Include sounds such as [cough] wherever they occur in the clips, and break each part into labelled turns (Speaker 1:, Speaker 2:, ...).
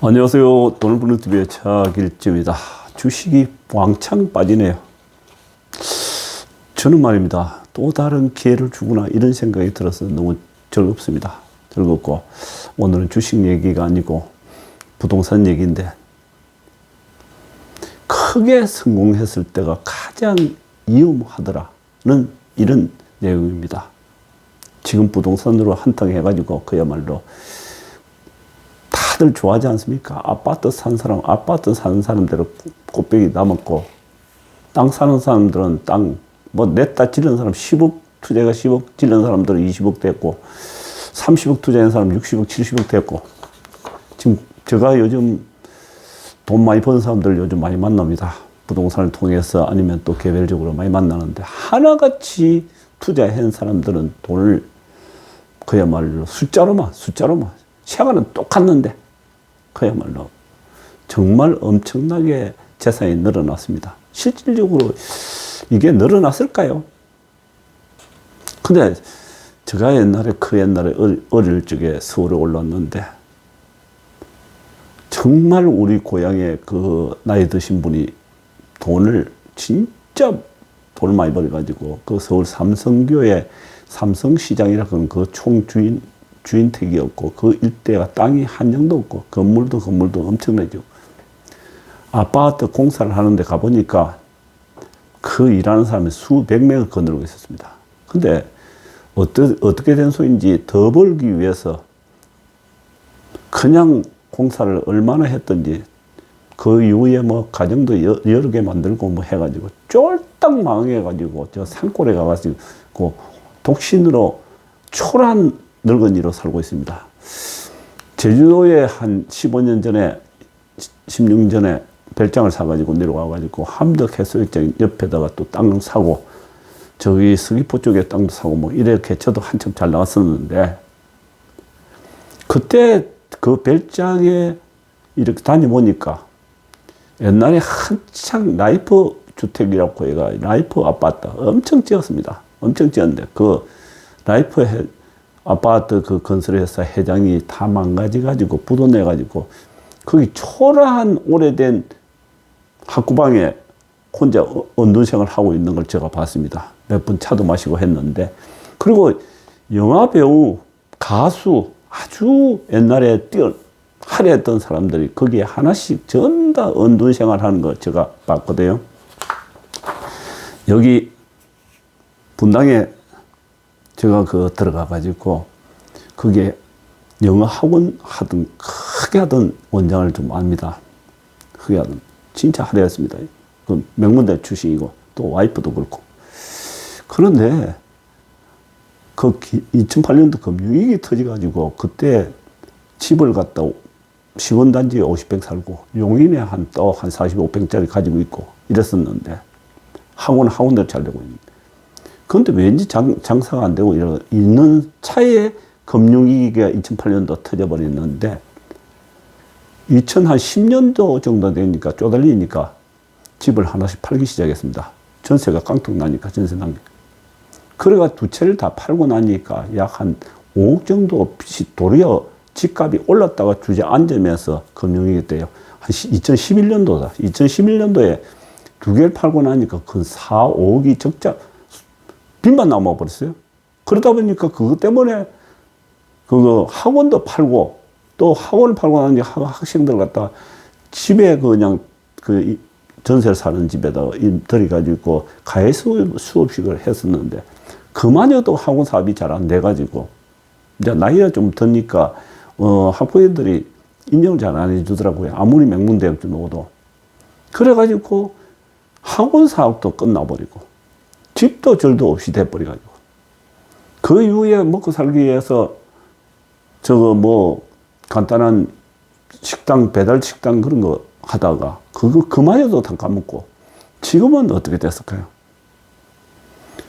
Speaker 1: 안녕하세요. 돈을 버는 TV의 차길집입니다. 주식이 왕창 빠지네요. 저는 말입니다. 또 다른 기회를 주구나 이런 생각이 들어서 너무 즐겁습니다. 즐겁고 오늘은 주식 얘기가 아니고 부동산 얘기인데 크게 성공했을 때가 가장 위험하더라는 이런 내용입니다. 지금 부동산으로 한탕 해가지고 그야말로 다들 좋아하지 않습니까? 아파트 산 사람, 아파트 사는 사람들은 꽃배기 남았고, 땅 사는 사람들은 땅, 뭐 냈다 지른 사람 10억, 투자가 10억, 지른 사람들은 20억 됐고, 30억 투자한 사람 60억, 70억 됐고, 지금 제가 요즘 돈 많이 버는 사람들 요즘 많이 만납니다. 부동산을 통해서 아니면 또 개별적으로 많이 만나는데, 하나같이 투자한 사람들은 돈을 그야말로 숫자로만, 숫자로만, 시간은 똑같는데, 그야말로 정말 엄청나게 재산이 늘어났습니다. 실질적으로 이게 늘어났을까요? 근데 제가 옛날에 그 옛날에 어릴 적에 서울에 올랐는데 정말 우리 고향에 그 나이 드신 분이 돈을 진짜 돈을 많이 벌어가지고 그 서울 삼성교회 삼성시장이라는 그 총주인 주인택이었고 그 일대가 땅이 한 정도 없고 건물도 건물도 엄청나죠. 아파트 공사를 하는데 가보니까 그 일하는 사람이 수백 명을 거느리고 있었습니다. 근데 어떠, 어떻게 된 소인지 더 벌기 위해서 그냥 공사를 얼마나 했던지 그 이후에 뭐 가정도 여, 여러 개 만들고 뭐 해가지고 쫄딱 망해가지고 저 산골에 가가지고 독신으로 초란 늙은이로 살고 있습니다. 제주도에 한 15년 전에, 16년 전에 별장을 사가지고 내려와가지고 함덕 해수욕장 옆에다가 또 땅 사고, 저기 서귀포 쪽에 땅도 사고 뭐 이렇게 저도 한참 잘 나왔었는데, 그때 그 별장에 이렇게 다녀보니까 옛날에 한창 라이프 주택이라고 해가 라이프 아파트 엄청 지었습니다. 엄청 지었는데 그 라이프 아파트 그 건설회사 회장이 다 망가져가지고 부도내가지고 거기 초라한 오래된 학구방에 혼자 언둔생을 하고 있는 걸 제가 봤습니다. 몇 번 차도 마시고 했는데 그리고 영화 배우 가수 아주 옛날에 뛰어 화려했던 사람들이 거기에 하나씩 전 다 언둔 생활하는 거 제가 봤거든요. 여기 분당에 제가 그 들어가 가지고 그게 영어 학원 하던 크게 하던 원장을 좀 압니다. 크게 하던 진짜 화려했습니다. 그 명문대 출신이고 또 와이프도 그렇고 그런데 그 2008년도 금융위기 터져가지고 그때 집을 갖다 시원단지에 50평 살고 용인에 한 또 한 45평짜리 가지고 있고 이랬었는데 학원 학원대로 잘 되고 있는데 그런데 왠지 장, 장사가 안 되고 이러, 있는 차에 금융위기가 2008년도 터져버렸는데 2010년도 정도 되니까 쪼달리니까 집을 하나씩 팔기 시작했습니다. 전세가 깡통 나니까 전세 난 게. 그래가 두 채를 다 팔고 나니까 약 한 5억 정도 빚이 도리어 집값이 올랐다가 주저앉으면서 금융위기 때요. 한 2011년도다. 2011년도에 두 개를 팔고 나니까 그 4, 5억이 적자, 빚만 남아버렸어요. 그러다 보니까 그것 때문에 그거 학원도 팔고 또 학원을 팔고 나니 학생들 갖다 집에 그냥 그 전세를 사는 집에다가 들여가지고 가해 수업식을 했었는데 그만해도 학원 사업이 잘 안 돼가지고 이제 나이가 좀 드니까 어 학부모들이 인정을 잘 안 해주더라고요. 아무리 명문대학 주어도 그래가지고 학원 사업도 끝나버리고 집도 절도 없이 돼버려가지고. 그 이후에 먹고 살기 위해서 저거 뭐 간단한 식당, 배달 식당 그런 거 하다가 그거 그만해도 다 까먹고 지금은 어떻게 됐을까요?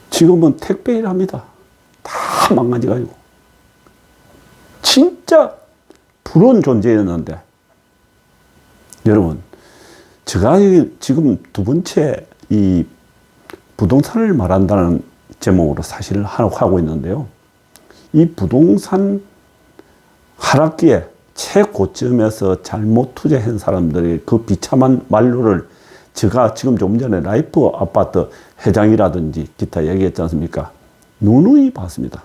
Speaker 1: 지금은 택배 일 합니다. 다 망가져가지고. 진짜 부러운 존재였는데 여러분 제가 지금 두 번째 이 부동산을 말한다는 제목으로 사실을 하고 있는데요. 이 부동산 하락기에 최고점에서 잘못 투자한 사람들이 그 비참한 말로를 제가 지금 조금 전에 라이프 아파트 회장이라든지 기타 얘기했지 않습니까? 누누이 봤습니다.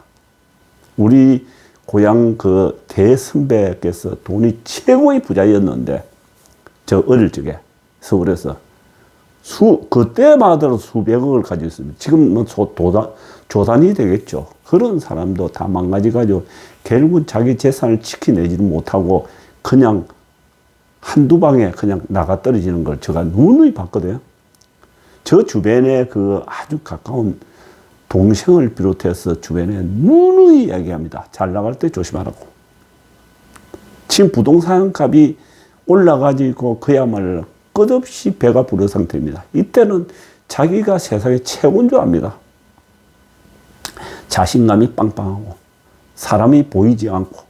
Speaker 1: 우리 고향 그 대선배께서 돈이 최고의 부자였는데 저 어릴 적에 서울에서 수 그때마다 수백억을 가지고 있습니다. 지금은 소- 도단, 조단이 되겠죠. 그런 사람도 다 망가지 가지고 결국은 자기 재산을 지켜내지를 못하고 그냥 한두 방에 그냥 나가 떨어지는 걸 제가 누누이 봤거든요. 저 주변에 그 아주 가까운 동생을 비롯해서 주변에 누누이 이야기합니다. 잘 나갈 때 조심하라고. 지금 부동산 값이 올라가지고 그야말로 끝없이 배가 부른 상태입니다. 이때는 자기가 세상의 최고인 줄 압니다. 자신감이 빵빵하고 사람이 보이지 않고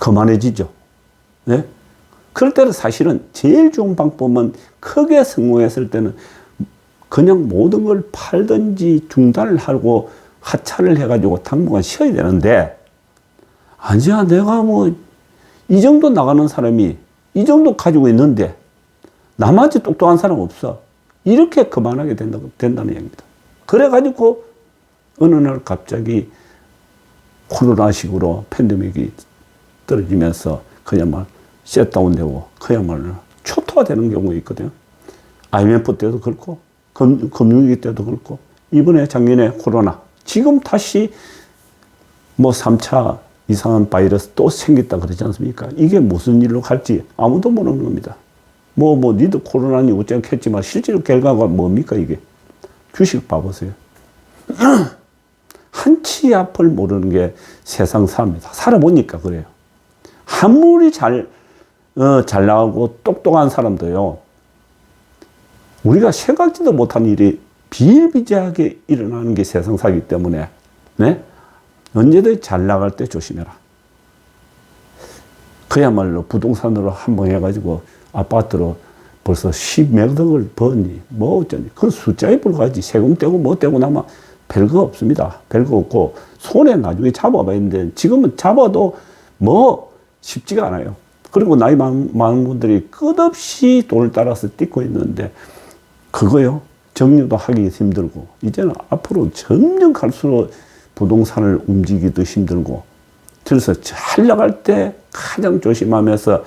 Speaker 1: 거만해지죠. 네? 그럴 때는 사실은 제일 좋은 방법은 크게 성공했을 때는 그냥 모든 걸 팔든지 중단을 하고 하차를 해가지고 당분간 쉬어야 되는데 아니야 내가 뭐 이 정도 나가는 사람이 이 정도 가지고 있는데 나머지 똑똑한 사람 없어 이렇게 그만하게 된다, 된다는 얘기입니다 그래가지고 어느 날 갑자기 코로나식으로 팬데믹이 떨어지면서 그야말로 셧다운되고 그야말로 초토화되는 경우가 있거든요. IMF 때도 그렇고 금, 금융위기 때도 그렇고 이번에 작년에 코로나 지금 다시 뭐 3차 이상한 바이러스 또 생겼다 그러지 않습니까? 이게 무슨 일로 갈지 아무도 모르는 겁니다. 뭐, 뭐, 니도 코로나니 어쩌겠지만 실제로 결과가 뭡니까, 이게? 주식 봐보세요. [clears throat] 한치 앞을 모르는 게 세상 사람입니다. 살아보니까 그래요. 아무리 잘, 어, 잘 나가고 똑똑한 사람도요, 우리가 생각지도 못한 일이 비일비재하게 일어나는 게 세상 사기 때문에, 네? 언제든 잘 나갈 때 조심해라. 그야말로 부동산으로 한 번 해가지고 아파트로 벌써 10몇 억을 버니, 뭐 어쩌니. 그 숫자에 불과하지. 세금 떼고 뭐 떼고 나면 별거 없습니다. 별거 없고, 손에 나중에 잡아봐야 되는데, 지금은 잡아도 뭐 쉽지가 않아요. 그리고 나이 많은, 많은 분들이 끝없이 돈을 따라서 뛰고 있는데, 그거요. 정리도 하기 힘들고, 이제는 앞으로 점점 갈수록 부동산을 움직이기도 힘들고, 그래서 잘 나갈 때 가장 조심하면서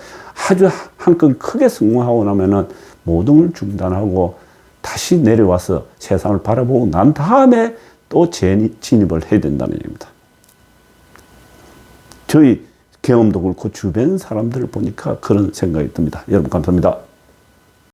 Speaker 1: 아주 한 건 크게 성공하고 나면은 모든 걸 중단하고 다시 내려와서 세상을 바라보고 난 다음에 또 재진입을 해야 된다는 얘기입니다. 저희 경험도 그렇고 주변 사람들을 보니까 그런 생각이 듭니다. 여러분 감사합니다.